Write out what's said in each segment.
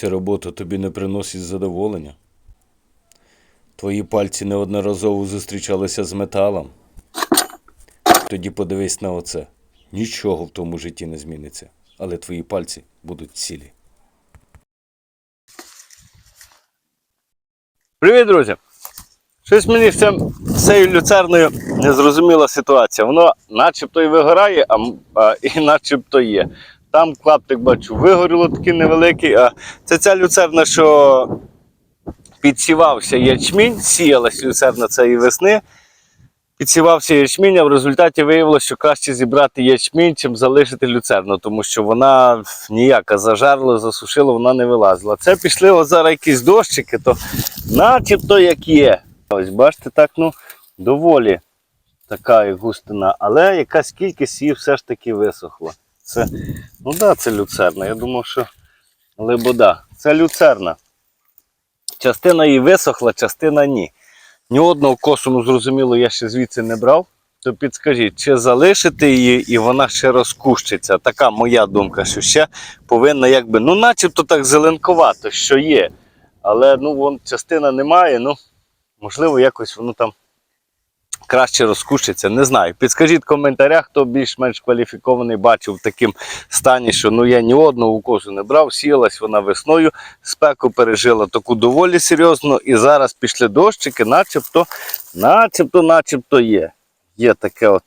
Ця робота тобі не приносить задоволення. Твої пальці неодноразово зустрічалися з металом. Тоді подивись на оце. Нічого в тому житті не зміниться, але твої пальці будуть цілі. Привіт, друзі! Щось мені з цією люцерною незрозуміла ситуація. Воно начебто і вигорає, а, а і начебто є. Там клаптик бачу, вигоріло такий невеликий, а це ця люцерна, що підсівався ячмінь, сіялась люцерна цієї весни. Підсівався ячмінь, а в результаті виявилося, що краще зібрати ячмінь, чим залишити люцерну, тому що вона ніяка зажарла, засушила, вона не вилазила. Це пішли от зараз якісь дощики, то начебто як є. Ось бачите, так, ну, доволі така густина, але якась кількість її все ж таки висохла. Це, ну да, це люцерна. Я думав, що лебода. Це люцерна. Частина її висохла, частина ні. Ні одного косу, ну зрозуміло, я ще звідси не брав. То підскажіть, чи залишити її і вона ще розкущиться? Така моя думка, що ще повинна якби, ну начебто так зеленкувато, що є. Але ну, вон, частина немає, ну можливо, якось воно там краще розкущиться. Не знаю. Підскажіть в коментарях, хто більш-менш кваліфікований бачив в такому стані, що ну я ні одного укосу не брав, сіялась вона весною, спеку пережила таку доволі серйозно, і зараз пішли дощики, начебто, начебто, начебто є. Є таке от.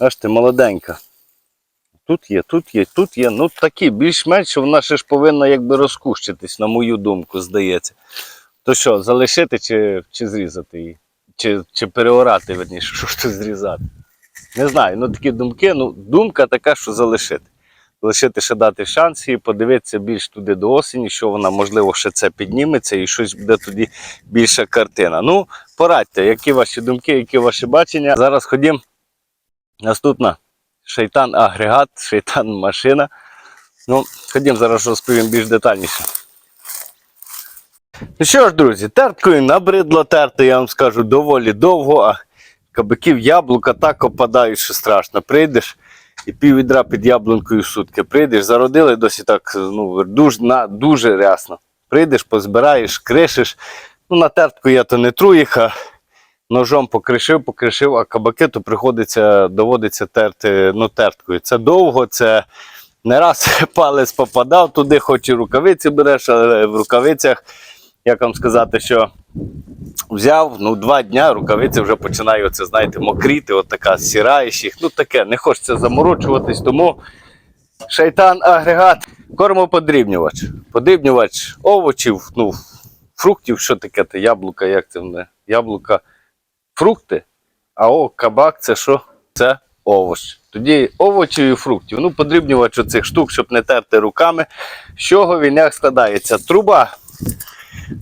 Бачите, молоденька. Тут є, тут є, тут є. Ну такі, більш-менш вона ще ж повинна якби розкущитись, на мою думку, здається. То що, залишити чи, чи зрізати її? Чи, чи переорати, верніше, що ж тут зрізати? Не знаю, ну такі думки. Ну, думка така, що залишити. Лишити ще дати шанс і подивитися більш туди до осені, що вона, можливо, ще це підніметься і щось буде тоді більша картина. Ну, порадьте, які ваші думки, які ваші бачення. Зараз ходім. Наступна шейтан агрегат, шейтан машина. Ну, ходім, зараз розповім більш детальніше. Ну що ж, друзі, терткою набридло терти, я вам скажу, доволі довго, а кабаків яблука так опадають, що страшно. Прийдеш і пів відра під яблункою сутки. Прийдеш, зародили досі так, ну, дуже, на, дуже рясно. Прийдеш, позбираєш, кришиш. Ну, на тертку я то не тру їх, а ножом покришив, покришив, а кабаки то приходиться, доводиться терти ну, терткою. Це довго, це не раз палець попадав туди, хоч і рукавиці береш, але в рукавицях, як вам сказати, що взяв, ну, два дня рукавиці вже починає, оце, знаєте, мокріти, от така сіраєш їх. Ну таке, не хочеться заморочуватись, тому шайтан агрегат, кормоподрібнювач. Подрібнювач овочів, ну, фруктів, що таке те яблука, як це не? Яблука, фрукти, а о, кабак це що? Це овоч. Тоді овочів і фруктів. Ну, подрібнювач оцих штук, щоб не терти руками. З чого він як складається? Труба.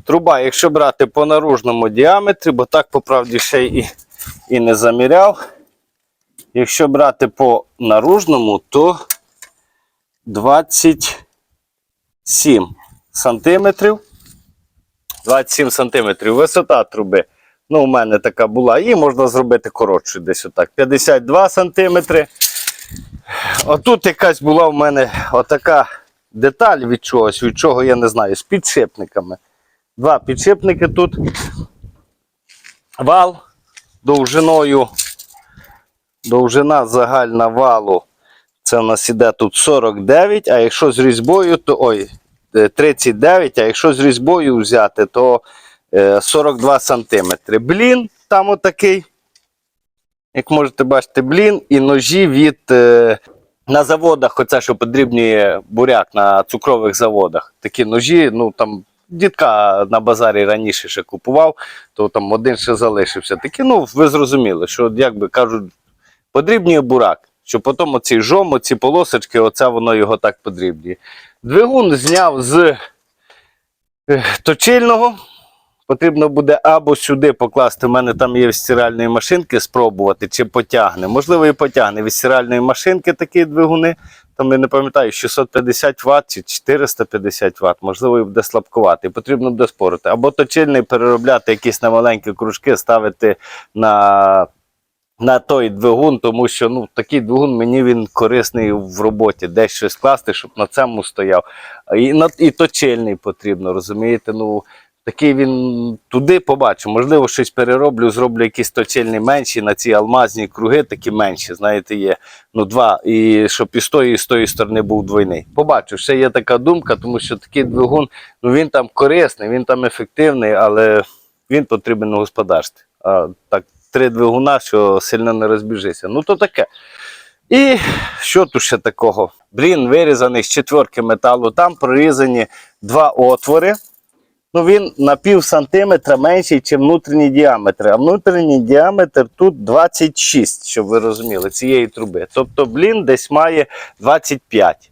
Труба, якщо брати по наружному діаметрі, бо так по правді ще і, і не заміряв. Якщо брати по наружному, то 27 сантиметрів. 27 сантиметрів висота труби. Ну, у мене така була. Її можна зробити коротшою десь отак. 52 сантиметри. Отут якась була в мене отака деталь від чогось, від чого я не знаю, з підшипниками. Два підшипники тут. Вал довжиною. Довжина загальна валу. Це у нас іде тут 49, а якщо з різьбою, то ой, е, 39, а якщо з різьбою взяти, то е, 42 сантиметри. Блін, там отакий. Як можете бачити, блін і ножі від е, на заводах, оце, що подрібнює буряк на цукрових заводах. Такі ножі, ну там дітка на базарі раніше ще купував, то там один ще залишився. Такі, ну, ви зрозуміли, що, як би кажуть, подрібнює бурак. Що потім оці жом, оці полосочки, оце воно його так подрібнює. Двигун зняв з е, точильного. Потрібно буде або сюди покласти. У мене там є від стиральної машинки, спробувати, чи потягне. Можливо, і потягне від стиральної машинки такі двигуни. Там я не пам'ятаю, 650 Вт чи 450 Вт, можливо, і буде слабкувати. Потрібно буде спорити. Або точильний переробляти якісь на маленькі кружки, ставити на на той двигун, тому що ну, такий двигун мені він корисний в роботі, десь щось класти, щоб на цьому стояв. І, і точильний потрібно, розумієте? Ну, такий він туди побачу. Можливо, щось перероблю, зроблю якісь точильні менші на ці алмазні круги, такі менші, знаєте, є ну, два, і щоб і з тої, і з тої сторони був двойний. Побачу, ще є така думка, тому що такий двигун, ну він там корисний, він там ефективний, але він потрібен у господарстві. А так, три двигуна, що сильно не розбіжися. Ну то таке. І що тут ще такого? Блін, вирізаний з четверки металу, там прорізані два отвори. Ну, він на пів сантиметра менший, ніж внутрішній діаметр. А внутрішній діаметр тут 26, щоб ви розуміли, цієї труби. Тобто, блін, десь має 25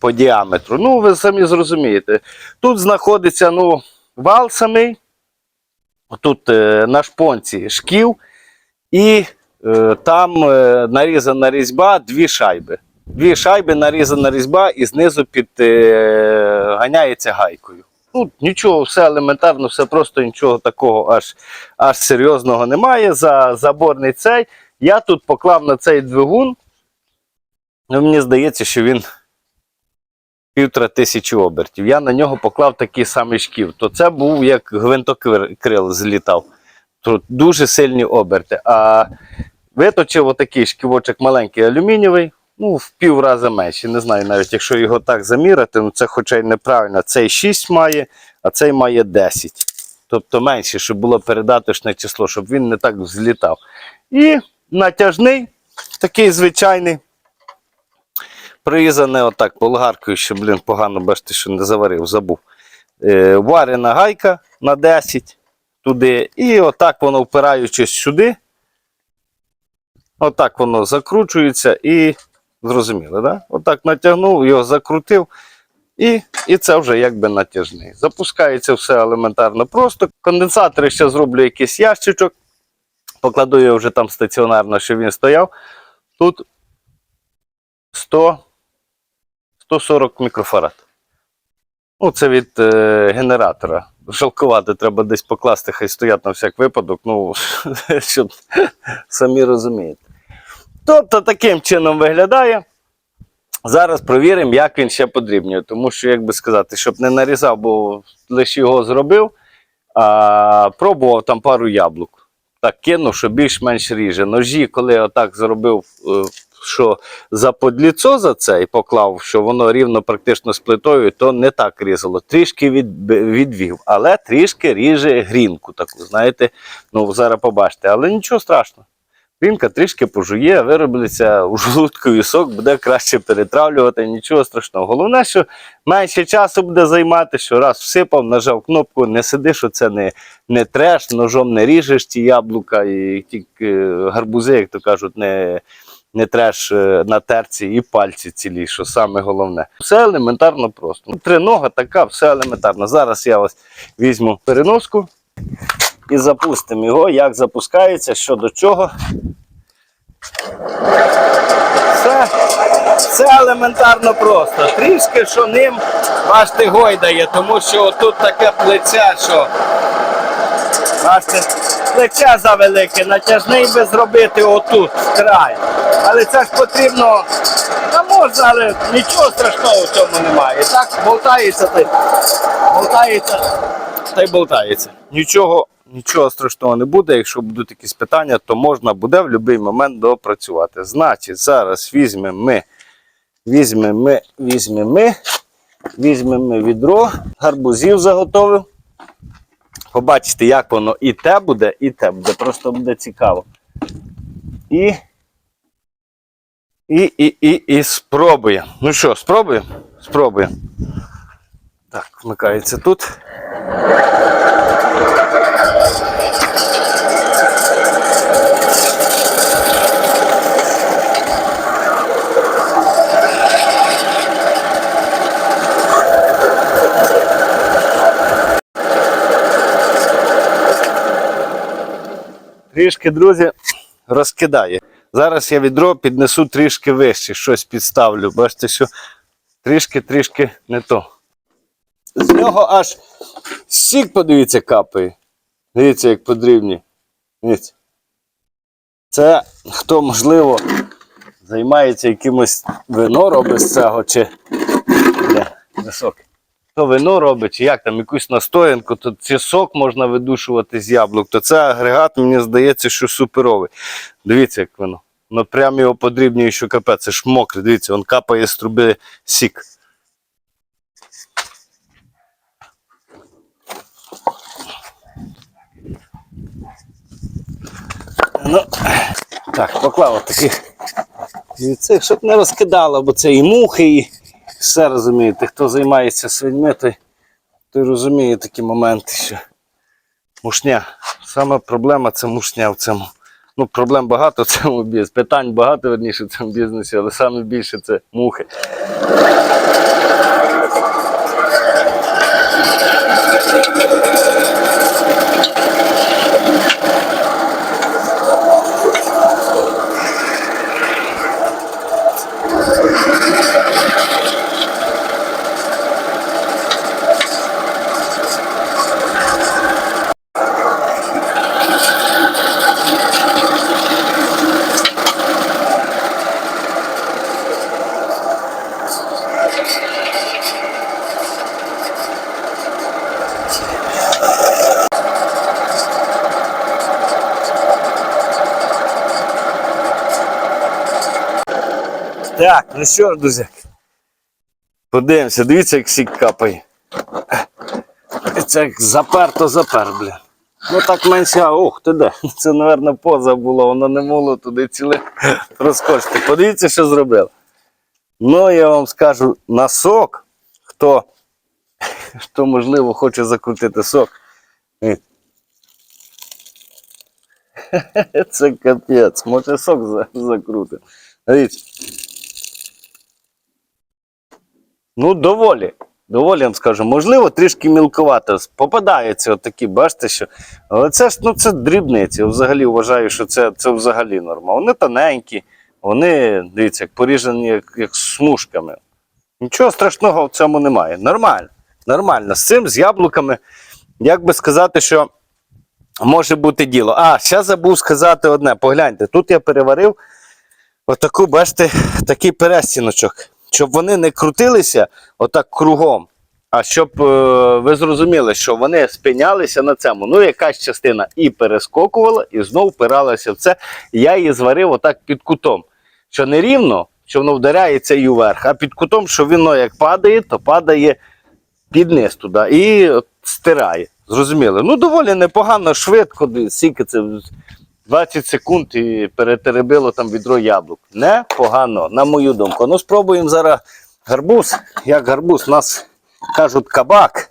по діаметру. Ну, ви самі зрозумієте. Тут знаходиться ну, вал самий, тут е, на шпонці шків, і е, там е, нарізана різьба, дві шайби. Дві шайби нарізана різьба і знизу підганяється гайкою. Ну, нічого, все елементарно, все просто нічого такого аж, аж серйозного немає. За заборний цей. Я тут поклав на цей двигун. Ну, мені здається, що він півтора тисячі обертів. Я на нього поклав такий самий шків. То це був як гвинтокрил злітав. Тут дуже сильні оберти. А виточив отакий шківочок маленький алюмінієвий, ну, в пів рази менший. Не знаю, навіть якщо його так заміряти, ну це хоча й неправильно. Цей 6 має, а цей має 10. Тобто менше, щоб було передаточне число, щоб він не так злітав. І натяжний, такий звичайний. Прирізане отак болгаркою, що, блін, погано бачите, що не заварив, забув. Е, варена гайка на 10 туди. І отак воно впираючись сюди. Отак воно закручується і зрозуміло, да? Отак натягнув, його закрутив. І, і це вже якби натяжний. Запускається все елементарно просто. Конденсатори ще зроблю якийсь ящичок. Покладу його вже там стаціонарно, щоб він стояв. Тут 100, 140 мікрофарад. Ну, це від е, генератора. Жалкувати треба десь покласти, хай стоять на всяк випадок, ну, щоб самі розумієте. Тобто таким чином виглядає. Зараз провіримо, як він ще подрібнює. Тому що, як би сказати, щоб не нарізав, бо лише його зробив, а пробував там пару яблук. Так кинув, що більш-менш ріже. Ножі, коли отак зробив, е, що за подліцо за це і поклав, що воно рівно практично з плитою, то не так різало. Трішки від, відвів, але трішки ріже грінку таку, знаєте, ну зараз побачите, але нічого страшного. Грінка трішки пожує, виробиться у желудковий сок, буде краще перетравлювати, нічого страшного. Головне, що менше часу буде займати, що раз всипав, нажав кнопку, не сидиш, що це не, не треш, ножом не ріжеш ті яблука і ті е, гарбузи, як то кажуть, не, не треш е, на терці і пальці цілі, що саме головне. Все елементарно просто. Тринога така, все елементарно. Зараз я ось візьму переноску і запустимо його, як запускається, що до чого. Все, все елементарно просто. Трішки, що ним бачите, гойдає, тому що тут таке плече, що бачите, плече завелике, натяжний би зробити отут, край. Але це ж потрібно. Та можна, але нічого страшного в цьому немає. Так болтається, та болтається, та й болтається. Нічого, нічого страшного не буде. Якщо будуть якісь питання, то можна буде в будь-який момент допрацювати. Значить, зараз візьмемо ми, візьмемо ми, візьмемо ми, візьмемо ми відро, гарбузів заготовив. Побачите, як воно і те буде, і те буде. Просто буде цікаво. І. І, і, і, і спробуємо. Ну що, спробуємо? Спробуємо. Так, вмикається тут. Трішки, друзі, розкидає. Зараз я відро піднесу трішки вище, щось підставлю. Бачите, що трішки-трішки не то. З нього аж сік, подивіться, капає. Дивіться, як подрібні. Дивіться. Це хто, можливо, займається якимось вино робить з цього, чи. Хто вино робить, чи як там якусь настоянку, то чи сок можна видушувати з яблук, то це агрегат, мені здається, що суперовий. Дивіться, як воно. Ну прям його подрібнює, що капець, це ж мокре, дивіться, він капає з труби сік. Ну, так, поклав таких. Щоб не розкидало, бо це і мухи, і все розумієте. Хто займається свиньми, той, той розуміє такі моменти, що мушня. Саме проблема це мушня в цьому. Ну, проблем багато в цьому бізнесі. Питань багато верніше в цьому бізнесі, але саме більше це мухи. Так, ну що друзі. Подивимося, дивіться, як сік капає. Це як заперто запер, блін. Ну так менше, а ох, ти де. Це, мабуть, поза було, воно не могло туди ціле розкочити. Подивіться, що зробив. Ну, я вам скажу, на сок, хто, хто можливо хоче закрутити сок. Е. Це капець, може сок за- закрутить. Дивіться. Ну, доволі. Доволі вам скажу. Можливо, трішки мілковато. Попадаються отакі, бачите, що. Але це ж ну, це дрібниці. Я взагалі вважаю, що це, це взагалі норма. Вони тоненькі, вони, дивіться, як поріжені, як, як смужками. Нічого страшного в цьому немає. Нормально. Нормально. З цим, з яблуками, як би сказати, що може бути діло. А, ще забув сказати одне. Погляньте, тут я переварив отаку, бачите, такий перестіночок, щоб вони не крутилися отак кругом. А щоб е, ви зрозуміли, що вони спинялися на цьому. Ну, якась частина і перескокувала, і знов впиралася в це. Я її зварив отак під кутом. Що не рівно, що воно вдаряється і вверх, а під кутом, що воно як падає, то падає під низ туди і стирає. Зрозуміли? Ну, доволі непогано, швидко, скільки це 20 секунд і перетеребило там відро яблук. Непогано, на мою думку. Ну, спробуємо зараз гарбуз. Як гарбуз, у нас кажуть кабак.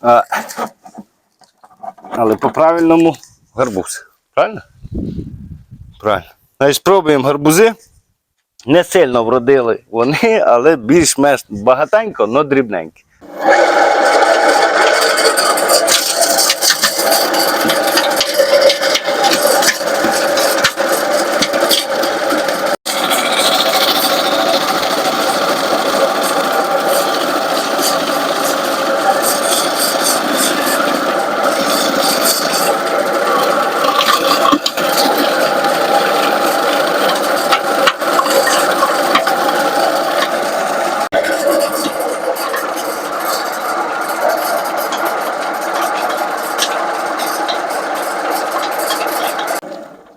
А, але по-правильному гарбуз. Правильно? Правильно. Значить, спробуємо гарбузи. Не сильно вродили вони, але більш-менш багатенько, але дрібненькі.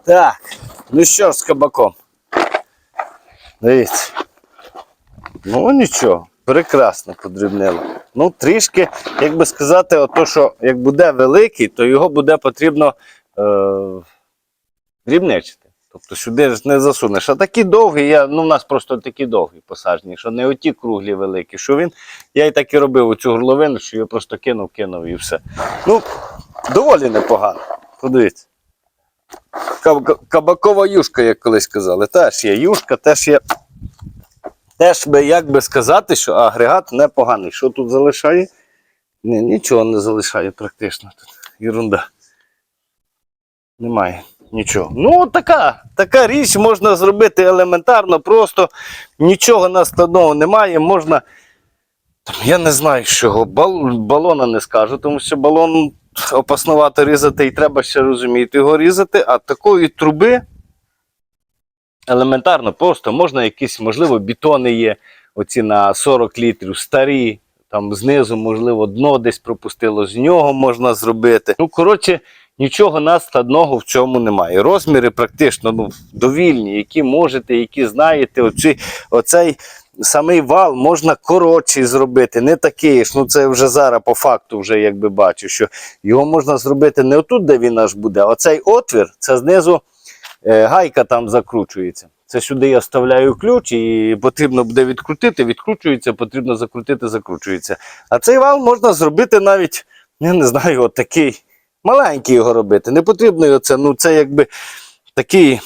Так, ну що ж з кабаком? Дивіться. Ну нічого, прекрасно подрібнило. Ну, трішки, як би сказати, ото, що як буде великий, то його буде потрібно е, дрібничити. Тобто сюди ж не засунеш. А такі довгі, я, ну, у нас просто такі довгі посаджені, що не оті круглі великі. Що він, я і так і робив оцю горловину, що я просто кинув, кинув і все. Ну, доволі непогано. Подивіться. Каб- Кабакова юшка, як колись казали. Теж є юшка, теж є. Теж би, як би сказати, що агрегат непоганий. Що тут залишає? Ні, нічого не залишає практично тут. Єрунда. Немає нічого. Ну, така, така річ можна зробити елементарно, просто нічого наскладного немає. Можна. Я не знаю, чого. Бал, балона не скажу, тому що балон опаснувато різати і треба ще розуміти його різати, а такої труби елементарно, просто можна якісь, можливо, бетони є, оці на 40 літрів, старі, там знизу, можливо, дно десь пропустило, з нього можна зробити. Ну, коротше, нічого надскладного в цьому немає. Розміри практично ну, довільні, які можете, які знаєте. Оці, оцей самий вал можна коротший зробити, не такий ж. Ну це вже зараз по факту вже якби бачу, що його можна зробити не отут, де він аж буде, а оцей отвір, це знизу е, гайка там закручується. Це сюди я вставляю ключ, і потрібно буде відкрутити, відкручується, потрібно закрутити, закручується. А цей вал можна зробити навіть, я не знаю, от такий маленький його робити. Не потрібно його це, ну це якби такий,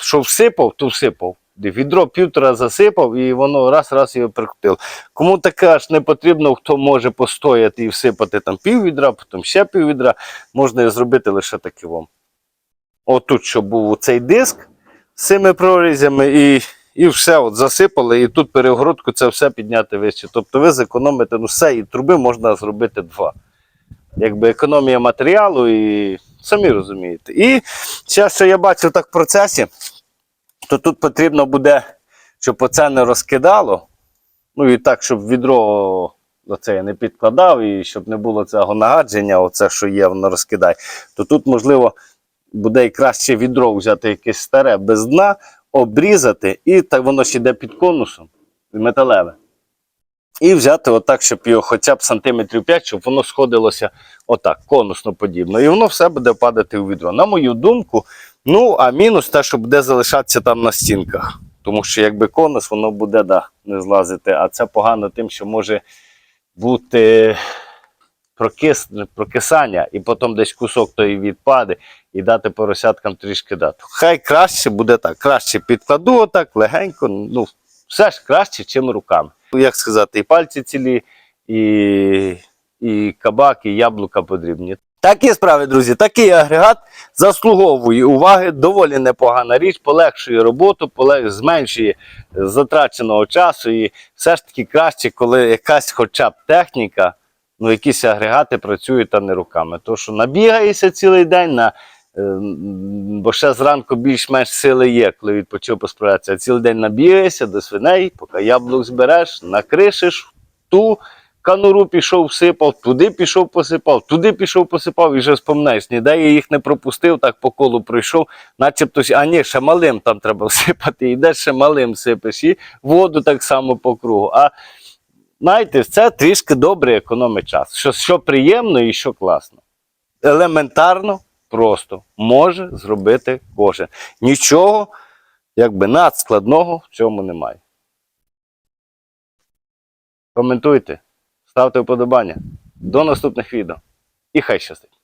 що всипав, то всипав. Відро півтора засипав і воно раз-раз його прикрутив. Кому таке аж не потрібно, хто може постояти і всипати там пів відра, потім ще пів відра, можна зробити лише таким. вам. Отут, щоб був цей диск з цими прорізями, і, і все от засипали, і тут перегородку це все підняти вище. Тобто ви зекономите ну все, і труби можна зробити два. Якби економія матеріалу, і самі розумієте. І зараз, що я бачив так в процесі, то тут потрібно буде, щоб оце не розкидало. Ну і так, щоб відро оце я не підкладав, і щоб не було цього нагадження, оце, що є, воно розкидає, то тут, можливо, буде і краще відро взяти якесь старе без дна, обрізати, і так воно ще йде під конусом, металеве. І взяти отак, щоб його хоча б сантиметрів 5, щоб воно сходилося отак, конусно подібно. І воно все буде падати у відро. На мою думку, ну, а мінус те, що буде залишатися там на стінках. Тому що якби конус, воно буде да, не злазити. А це погано тим, що може бути прокис, прокисання, і потім десь кусок той відпаде, і дати поросяткам трішки дати. Хай краще буде так. Краще підкладу отак, легенько. Ну, все ж краще, чим руками. Як сказати, і пальці цілі, і, і кабак, і яблука потрібні. Такі справи, друзі, такий агрегат заслуговує уваги, доволі непогана річ, полегшує роботу, полег... зменшує затраченого часу. І все ж таки краще, коли якась хоча б техніка, ну якісь агрегати працюють а не руками. То що набігаєшся цілий день, на, е, бо ще зранку більш-менш сили є, коли відпочив посправлятися. Цілий день набігаєшся до свиней, поки яблук збереш, накришиш ту кануру пішов, всипав, туди пішов, посипав, туди пішов, посипав і вже споминаєш. Ніде я їх не пропустив, так по колу пройшов, начебто, а ні, ще малим там треба всипати, йдеш ще малим сипеш, і воду так само по кругу. А знаєте, це трішки добре економить час. Що, що приємно і що класно. Елементарно, просто може зробити кожен. Нічого якби надскладного в цьому немає. Коментуйте, ставте вподобання. До наступних відео. І хай щастить!